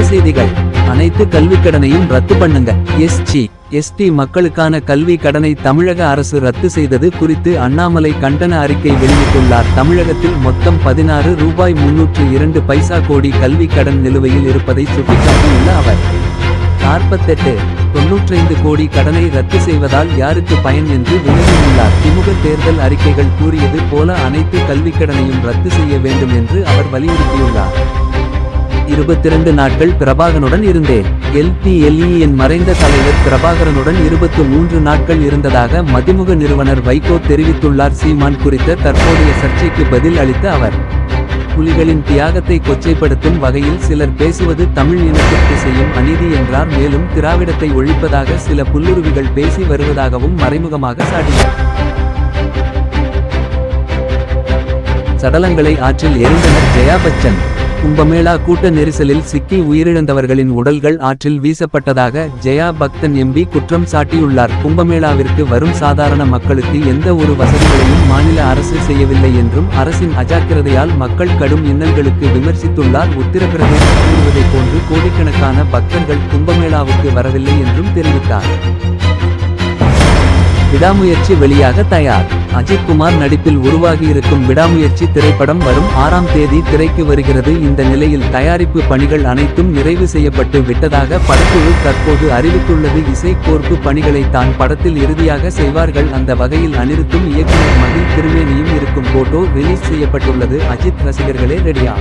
செய்திகள் அனைத்து கல்விக் கடனையும் ரத்து பண்ணுங்க. எஸ்ஜி எஸ்டி மக்களுக்கான கல்வி கடனை தமிழக அரசு ரத்து செய்தது குறித்து அண்ணாமலை கண்டன அறிக்கை வெளியிட்டுள்ளார். தமிழகத்தில் மொத்தம் பதினாறு ரூபாய் முன்னூற்று இரண்டு பைசா கோடி கல்வி கடன் நிலுவையில் இருப்பதை சுட்டிக்காட்டியுள்ள அவர். நாற்பத்தெட்டு தொன்னூற்றைந்து கோடி கடனை ரத்து செய்வதால் யாருக்கு பயன் என்று வினவியுள்ளார். திமுக தேர்தல் அறிக்கைகள் கூறியது போல அனைத்து கல்விக் கடனையும் ரத்து செய்ய வேண்டும் என்று அவர் வலியுறுத்தியுள்ளார். இருபத்திரண்டு நாட்கள் பிரபாகனுடன் இருந்தேன். எல்பிஎல்இ என் மறைந்த தலைவர் பிரபாகரனுடன் இருபத்து மூன்று நாட்கள் இருந்ததாக மதிமுக நிறுவனர் வைகோ தெரிவித்துள்ளார். சீமான் குறித்த தற்போதைய சர்ச்சைக்கு பதில் அளித்த அவர் புலிகளின் தியாகத்தை கொச்சைப்படுத்தும் வகையில் சிலர் பேசுவது தமிழ் இனத்திற்கு செய்யும் அநீதி என்றார். மேலும் திராவிடத்தை ஒழிப்பதாக சில புல்லுருவிகள் பேசி வருவதாகவும் மறைமுகமாக சாட்டினார். சடலங்களை ஆற்றில் எரிந்தனர் ஜெயா பச்சன். கும்பமேளா கூட்ட நெரிசலில் சிக்கி உயிரிழந்தவர்களின் உடல்கள் ஆற்றில் வீசப்பட்டதாக ஜெயா பக்தன் எம்பி குற்றம் சாட்டியுள்ளார். கும்பமேளாவிற்கு வரும் சாதாரண மக்களுக்கு எந்த ஒரு வசதிகளையும் மாநில அரசு செய்யவில்லை என்றும் அரசின் அஜாக்கிரதையால் மக்கள் கடும் இன்னல்களுக்கு விமர்சித்துள்ளார். உத்தரப்பிரதேசம் கூறுவதைப் போன்று கோடிக்கணக்கான பக்தர்கள் கும்பமேளாவுக்கு வரவில்லை என்றும் தெரிவித்தார். விடாமுயற்சி வெளியாக தயார். அஜித் குமார் நடிப்பில் உருவாகியிருக்கும் விடாமுயற்சி திரைப்படம் வரும் ஆறாம் தேதி திரைக்கு வருகிறது. இந்த நிலையில் தயாரிப்பு பணிகள் அனைத்தும் நிறைவு செய்யப்பட்டு விட்டதாக படக்குழு தற்போது அறிவித்துள்ளது. இசை கோர்ப்பு பணிகளை தான் படத்தில் இறுதியாக செய்வார்கள். அந்த வகையில் அனிருத்தும் இயக்குநர் மகிழ் திருமேனியும் இருக்கும் போட்டோ ரிலீஸ் செய்யப்பட்டுள்ளது. அஜித் ரசிகர்களே ரெடியா?